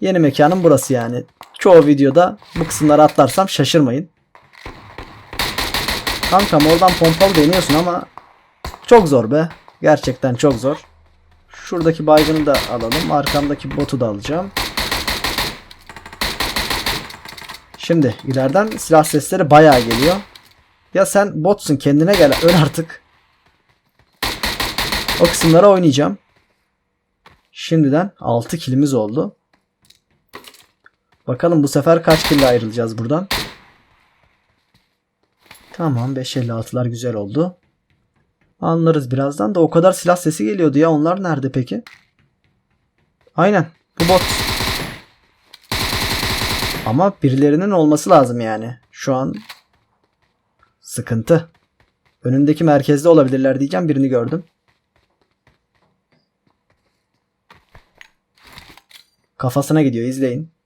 Yeni mekanım burası yani. Çoğu videoda bu kısımları atlarsam şaşırmayın. Kankam oradan pompalı deniyorsun ama çok zor be. Gerçekten çok zor. Şuradaki baygını da alalım. Arkamdaki botu da alacağım. Şimdi ileriden silah sesleri bayağı geliyor. Ya sen botsun kendine gel öl artık. O kısımlara oynayacağım. Şimdiden 6 kilimiz oldu. Bakalım bu sefer kaç kille ayrılacağız buradan. Tamam 5.56'lar güzel oldu. Anlarız birazdan da o kadar silah sesi geliyordu ya onlar nerede peki? Aynen bu bot. Ama birilerinin olması lazım yani. Şu an sıkıntı. Önündeki merkezde olabilirler diyeceğim birini gördüm. Kafasına gidiyor izleyin.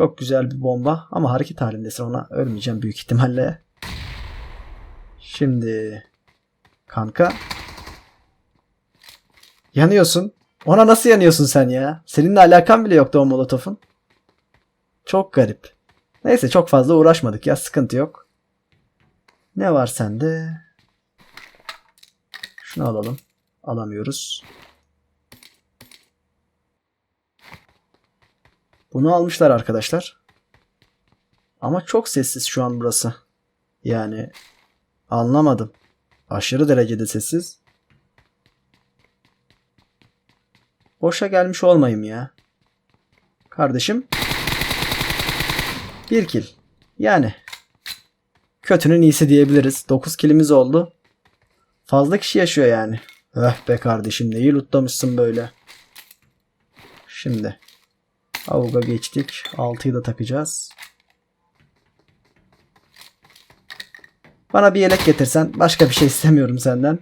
Çok güzel bir bomba ama hareket halindesin ona ölmeyeceğim büyük ihtimalle. Şimdi kanka yanıyorsun. Ona nasıl yanıyorsun sen ya? Seninle alakan bile yoktu o molotofun. Çok garip. Neyse çok fazla uğraşmadık ya sıkıntı yok. Ne var sende? Şunu alalım. Alamıyoruz. Bunu almışlar arkadaşlar. Ama çok sessiz şu an burası. Yani anlamadım. Aşırı derecede sessiz. Boşa gelmiş olmayayım ya. Kardeşim. Bir kill. Yani. Kötünün iyisi diyebiliriz. 9 killimiz oldu. Fazla kişi yaşıyor yani. Öh be kardeşim neyi lootlamışsın böyle. Şimdi. Avuga geçtik. 6'yı da takacağız. Bana bir yelek getirsen başka bir şey istemiyorum senden.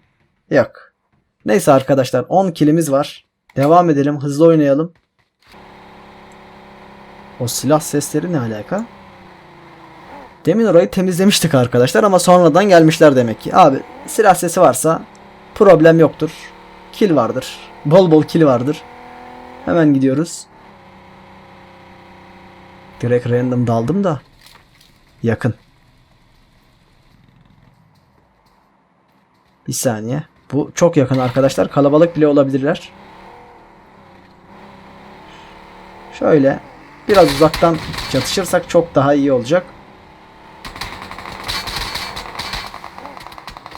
Yok. Neyse arkadaşlar 10 kilimiz var. Devam edelim hızlı oynayalım. O silah sesleri ne alaka? Demin orayı temizlemiştik arkadaşlar ama sonradan gelmişler demek ki. Abi silah sesi varsa problem yoktur. Kill vardır. Bol bol kill vardır. Hemen gidiyoruz. Direkt random daldım da. Yakın. Bir saniye. Bu çok yakın arkadaşlar. Kalabalık bile olabilirler. Şöyle biraz uzaktan çatışırsak çok daha iyi olacak.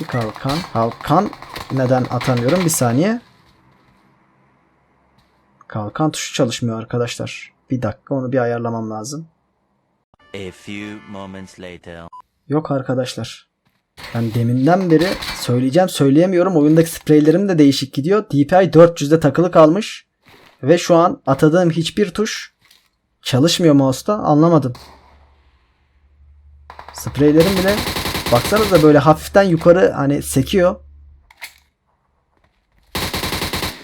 Bir kalkan. Kalkan neden atamıyorum? Bir saniye. Kalkan tuşu çalışmıyor arkadaşlar. Bir dakika onu bir ayarlamam lazım. A few moments later. Yok arkadaşlar. Ben deminden beri söyleyeceğim söyleyemiyorum. Oyundaki spreylerim de değişik gidiyor. DPI 400'de takılı kalmış. Ve şu an atadığım hiçbir tuş çalışmıyor mouse'da. Anlamadım. Spreylerim bile baksanıza böyle hafiften yukarı hani sekiyor.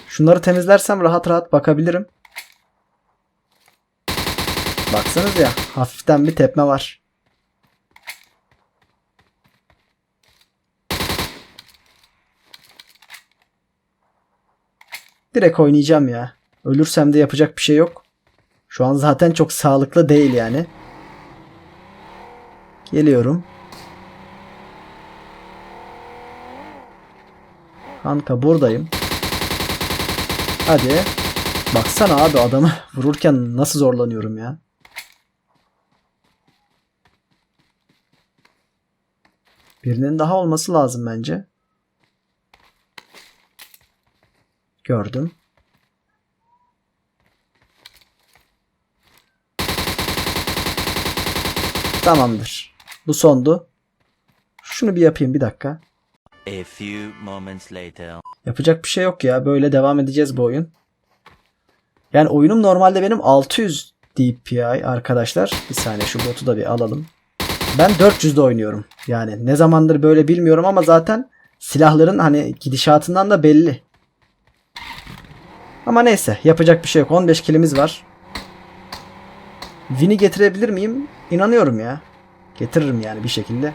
Şunları temizlersem rahat rahat bakabilirim. Baksanız ya hafiften bir tepme var. Direkt oynayacağım ya. Ölürsem de yapacak bir şey yok. Şu an zaten çok sağlıklı değil yani. Geliyorum. Kanka buradayım. Hadi. Baksana abi adamı vururken nasıl zorlanıyorum ya. Birinin daha olması lazım bence. Gördüm. Tamamdır. Bu sondu. Şunu bir yapayım bir dakika. A few moments later. Yapacak bir şey yok ya. Böyle devam edeceğiz bu oyun. Yani oyunum normalde benim 600 DPI arkadaşlar. Bir saniye şu botu da bir alalım. Ben 400'de oynuyorum. Yani ne zamandır böyle bilmiyorum ama zaten silahların hani gidişatından da belli. Ama neyse yapacak bir şey yok. 15 kilimiz var. Win'i getirebilir miyim? İnanıyorum ya. Getiririm yani bir şekilde.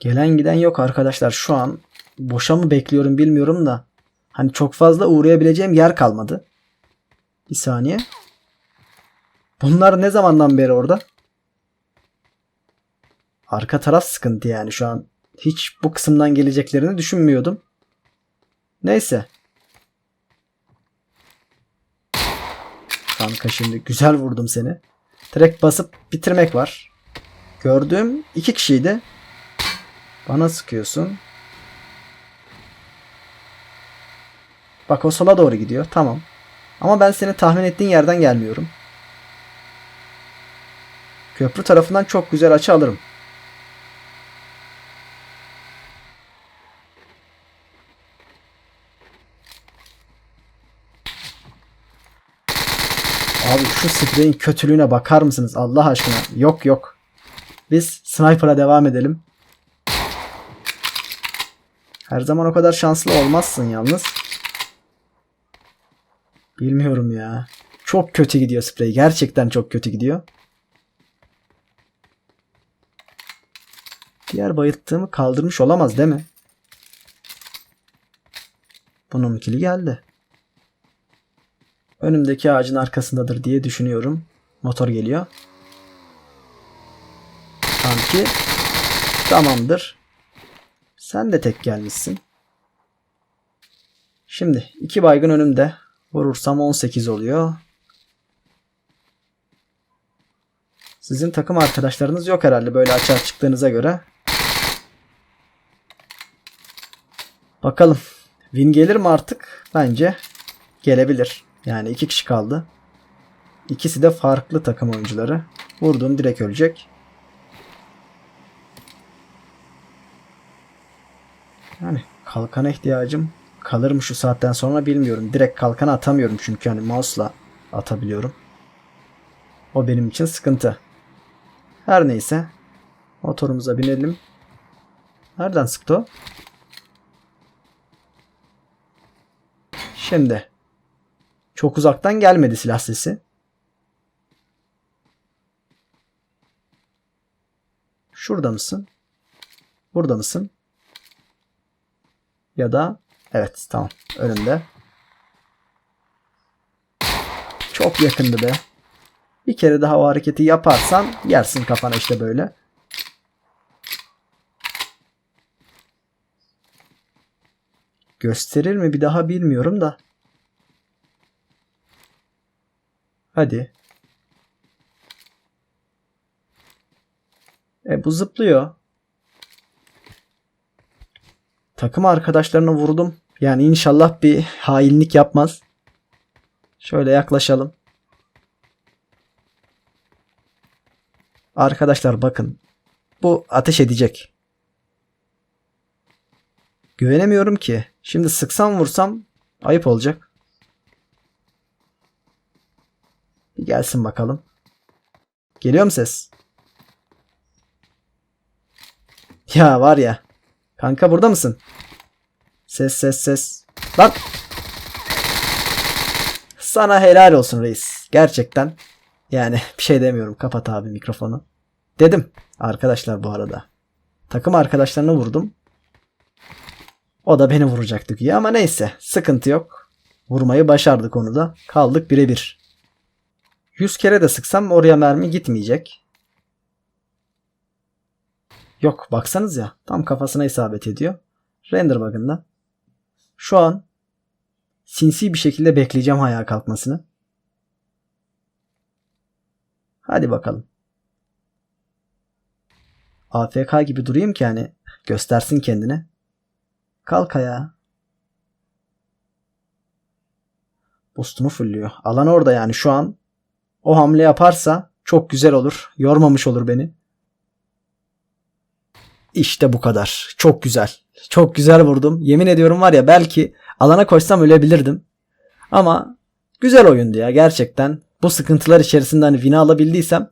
Gelen giden yok arkadaşlar. Şu an boşa mı bekliyorum bilmiyorum da. Hani çok fazla uğrayabileceğim yer kalmadı. Bir saniye. Bunlar ne zamandan beri orada? Arka taraf sıkıntı yani şu an. Hiç bu kısımdan geleceklerini düşünmüyordum. Neyse. Kanka şimdi güzel vurdum seni. Direkt basıp bitirmek var. Gördüğüm iki kişiydi. Bana sıkıyorsun. Bak o sola doğru gidiyor. Tamam. Ama ben senin tahmin ettiğin yerden gelmiyorum. Köprü tarafından çok güzel açı alırım. Abi şu spreyin kötülüğüne bakar mısınız Allah aşkına? Yok yok. Biz sniper'a devam edelim. Her zaman o kadar şanslı olmazsın yalnız. Bilmiyorum ya. Çok kötü gidiyor sprey. Gerçekten çok kötü gidiyor. Diğer bayılttığımı kaldırmış olamaz değil mi? Bunun kili geldi. Önümdeki ağacın arkasındadır diye düşünüyorum. Motor geliyor. Sanki tamamdır. Sen de tek gelmişsin. Şimdi iki baygın önümde. Vurursam 18 oluyor. Sizin takım arkadaşlarınız yok herhalde böyle açığa çıktığınıza göre. Bakalım. Win gelir mi artık? Bence gelebilir. Yani iki kişi kaldı. İkisi de farklı takım oyuncuları. Vurduğum direkt ölecek. Yani kalkana ihtiyacım kalır mı şu saatten sonra bilmiyorum. Direkt kalkana atamıyorum çünkü hani mouse'la atabiliyorum. O benim için sıkıntı. Her neyse. Motorumuza binelim. Nereden sıktı o? Şimdi. Çok uzaktan gelmedi silah sesi. Şurada mısın? Burada mısın? Ya da evet tamam önümde. Çok yakındı be. Bir kere daha o hareketi yaparsan yersin kafana işte böyle. Gösterir mi bir daha bilmiyorum da. Hadi. E bu zıplıyor. Takım arkadaşlarını vurdum. Yani inşallah bir hainlik yapmaz. Şöyle yaklaşalım. Arkadaşlar bakın. Bu ateş edecek. Güvenemiyorum ki. Şimdi sıksam vursam ayıp olacak. Bir gelsin bakalım. Geliyor mu ses? Ya var ya. Kanka burada mısın? Ses ses ses. Lan. Sana helal olsun reis. Gerçekten. Yani bir şey demiyorum. Kapat abi mikrofonu. Dedim arkadaşlar bu arada. Takım arkadaşlarını vurdum. O da beni vuracaktı ya ama neyse. Sıkıntı yok. Vurmayı başardık onu da. Kaldık birebir. 100 kere de sıksam oraya mermi gitmeyecek. Yok baksanız ya tam kafasına isabet ediyor. Render bug'ında. Şu an sinsi bir şekilde bekleyeceğim ayağa kalkmasını. Hadi bakalım. AFK gibi durayım ki hani göstersin kendini. Kalk ayağa. Boostunu fulluyor. Alan orada yani şu an o hamle yaparsa çok güzel olur. Yormamış olur beni. İşte bu kadar. Çok güzel. Çok güzel vurdum. Yemin ediyorum var ya belki alana koşsam ölebilirdim. Ama güzel oyundu ya gerçekten. Bu sıkıntılar içerisinde hani win'i alabildiysem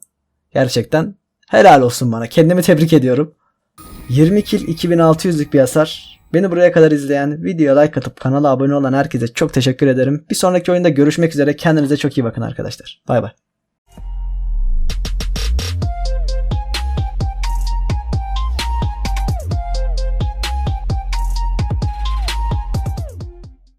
gerçekten helal olsun bana. Kendimi tebrik ediyorum. 20 kill 2600'lük bir hasar. Beni buraya kadar izleyen, videoya like atıp kanala abone olan herkese çok teşekkür ederim. Bir sonraki oyunda görüşmek üzere. Kendinize çok iyi bakın arkadaşlar. Bay bay.